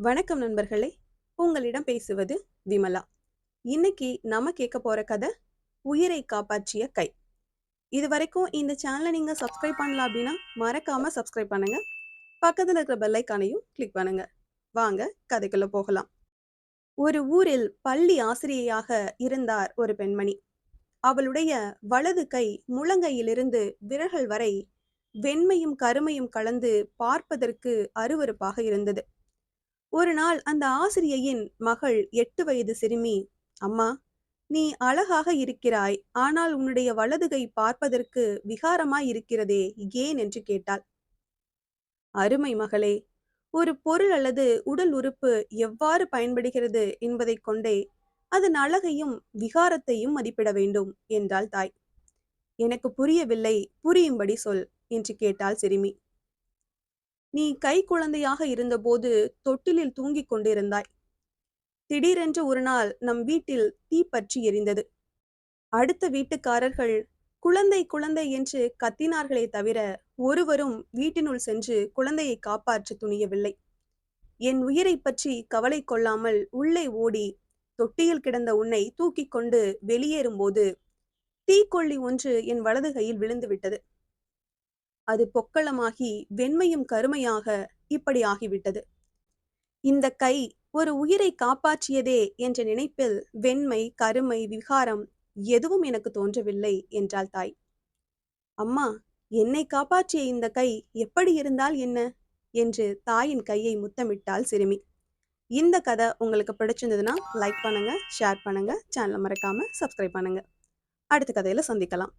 வணக்கம் நண்பர்களே. உங்களிடம் பேசுவது விமலா. இன்னைக்கு நம்ம கேட்க போற கதை உயிரை காப்பாற்றிய கை. இது வரைக்கும் இந்த சேனலை நீங்க சப்ஸ்கிரைப் பண்ணல அப்படின்னா மறக்காம சப்ஸ்கிரைப் பண்ணுங்க. பக்கத்துல இருக்கிற பெல்லைக்கானையும் கிளிக் பண்ணுங்க. வாங்க கதைக்குள்ள போகலாம். ஒரு ஊரில் பள்ளி ஆசிரியையாக இருந்தார் ஒரு பெண்மணி. அவளுடைய வலது கை முழங்கையிலிருந்து விரல்கள் வரை வெண்மையும் கருமையும் கலந்து பார்ப்பதற்கு அருவருப்பாக இருந்தது. ஒரு நாள் அந்த ஆசிரியையின் மகள் எட்டு வயது சிறுமி அம்மா நீ அழகாக இருக்கிறாய். ஆனால் உன்னுடைய வலதுகை பார்ப்பதற்கு விகாரமாய் இருக்கிறதே ஏன்? என்று கேட்டாள். அருமை மகளே ஒரு பொருள் அல்லது உடல் உறுப்பு எவ்வாறு பயன்படுகிறது என்பதைக் கொண்டே அதன் அழகையும் விகாரத்தையும் மதிப்பிட வேண்டும் என்றாள் தாய். எனக்கு புரியவில்லை புரியும்படி சொல் என்று கேட்டாள் சிறுமி. நீ கை குழந்தையாக இருந்தபோது தொட்டிலில் தூங்கிக் கொண்டிருந்தாய். திடீரென்று ஒரு நாள் நம் வீட்டில் தீ பற்றி எரிந்தது. அடுத்த வீட்டுக்காரர்கள் குழந்தை குழந்தை என்று கத்தினார்களே தவிர ஒருவரும் வீட்டினுள் சென்று குழந்தையை காப்பாற்ற துணியவில்லை. என் உயிரை பற்றி கவலை கொள்ளாமல் உள்ளே ஓடி தொட்டியில் கிடந்த உன்னை தூக்கிக் கொண்டு வெளியேறும்போது தீக்கொள்ளி ஒன்று என் வலது கையில் விழுந்து விட்டது. அது பொக்களமாகி வெண்மையும் கருமையாக இப்படி ஆகிவிட்டது. இந்த கை ஒரு உயிரை காப்பாற்றியதே என்ற நினைப்பில் வெண்மை கருமை விகாரம் எதுவும் எனக்கு தோன்றவில்லை என்றாள் தாய். அம்மா என்னை காப்பாற்றிய இந்த கை எப்படி இருந்தால் என்ன? என்று தாயின் கையை முத்தமிட்டாள் சிறுமி. இந்த கதை உங்களுக்கு பிடிச்சிருந்ததுன்னா லைக் பண்ணுங்க ஷேர் பண்ணுங்க சேனலை மறக்காம சப்ஸ்கிரைப் பண்ணுங்க. அடுத்த கதையில சந்திக்கலாம்.